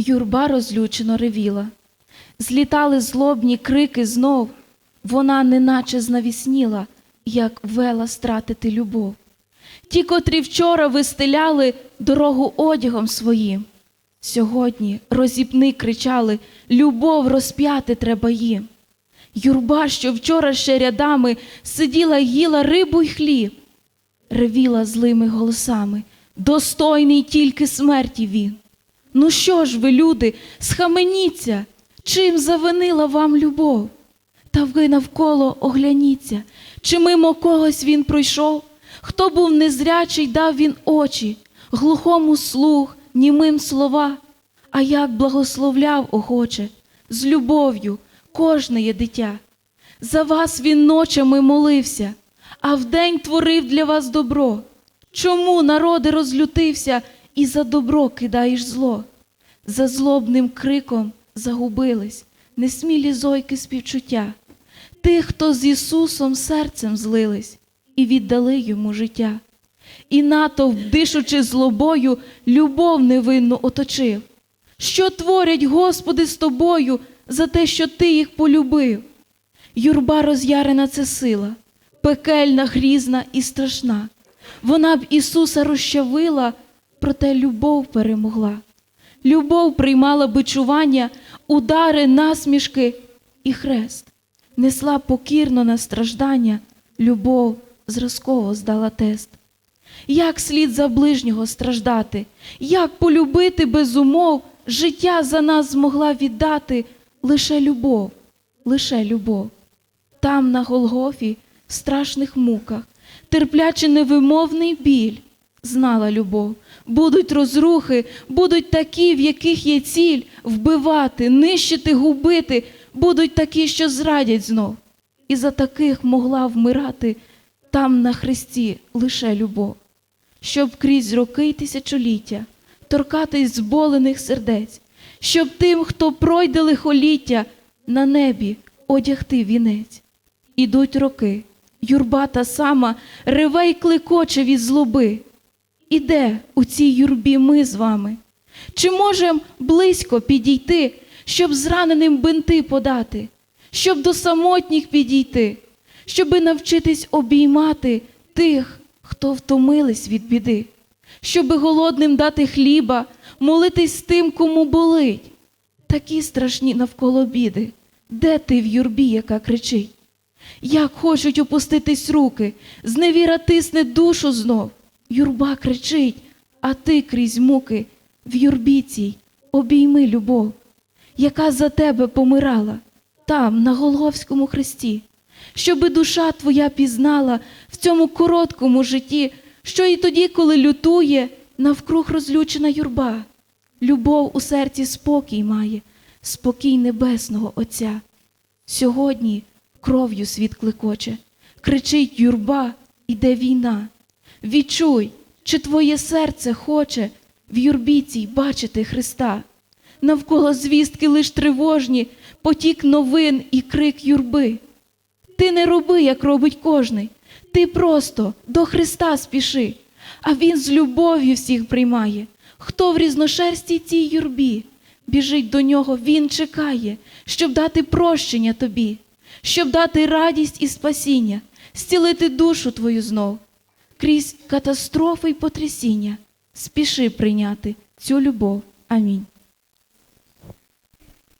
Юрба розлючено ревіла. Злітали злобні крики знов, вона неначе знавісніла, як вела стратити любов. Ті, котрі вчора вистеляли дорогу одягом своїм, сьогодні розіпни кричали Любов розп'яти треба їм. Юрба, що вчора ще рядами сиділа їла рибу й хліб, ревіла злими голосами, достойний тільки смерті він. Ну що ж ви, люди, схаменіться, чим завинила вам любов? Та ви навколо огляніться, чи мимо когось він пройшов, хто був незрячий, дав він очі, глухому слух, німим слова, а як благословляв охоче, з любов'ю кожне є дитя. За вас він ночами молився, а вдень творив для вас добро. Чому народи розлютився і за добро кидаєш зло? За злобним криком загубились несмілі зойки співчуття, тих, хто з Ісусом серцем злились і віддали йому життя. І натовп, дишучи злобою, любов невинну оточив. Що творять, Господи, з тобою за те, що ти їх полюбив? Юрба роз'ярена це сила, пекельна, грізна і страшна. Вона б Ісуса розчавила, проте любов перемогла. Любов приймала бичування, удари, насмішки і хрест. Несла покірно на страждання, любов зразково здала тест. Як слід за ближнього страждати, як полюбити без умов, життя за нас змогла віддати лише любов, лише любов. Там, на Голгофі, в страшних муках, терплячи невимовний біль, знала любов. Будуть розрухи, будуть такі, в яких є ціль вбивати, нищити, губити, будуть такі, що зрадять знов. І за таких могла вмирати там на хресті лише любов, щоб крізь роки й тисячоліття торкатись зболених сердець, щоб тим, хто пройде лихоліття, на небі одягти вінець. Ідуть роки, юрба та сама реве й кликоче від злоби. І де у цій юрбі ми з вами? Чи можем близько підійти, щоб зраненим бинти подати, щоб до самотніх підійти, щоби навчитись обіймати тих, хто втомились від біди, щоби голодним дати хліба, молитись тим, кому болить? Такі страшні навколо біди. Де ти в юрбі, яка кричить? Як хочуть опуститись руки, зневіра тисне душу знов. Юрба кричить, а ти крізь муки в юрбі цій обійми любов, яка за тебе помирала там, на Голговському хресті, щоби душа твоя пізнала в цьому короткому житті, що і тоді, коли лютує, навкруг розлючена юрба. Любов у серці спокій має, спокій небесного Отця. Сьогодні кров'ю світ кликоче, кричить юрба, іде війна. Відчуй, чи твоє серце хоче в юрбі цій бачити Христа. Навколо звістки лиш тривожні, потік новин і крик юрби. Ти не роби, як робить кожний, ти просто до Христа спіши, а Він з любов'ю всіх приймає. Хто в різношерстій цій юрбі біжить до нього, Він чекає, щоб дати прощення тобі, щоб дати радість і спасіння, зцілити душу твою знов. Крізь катастрофи й потрясіння спіши прийняти цю любов. Амінь.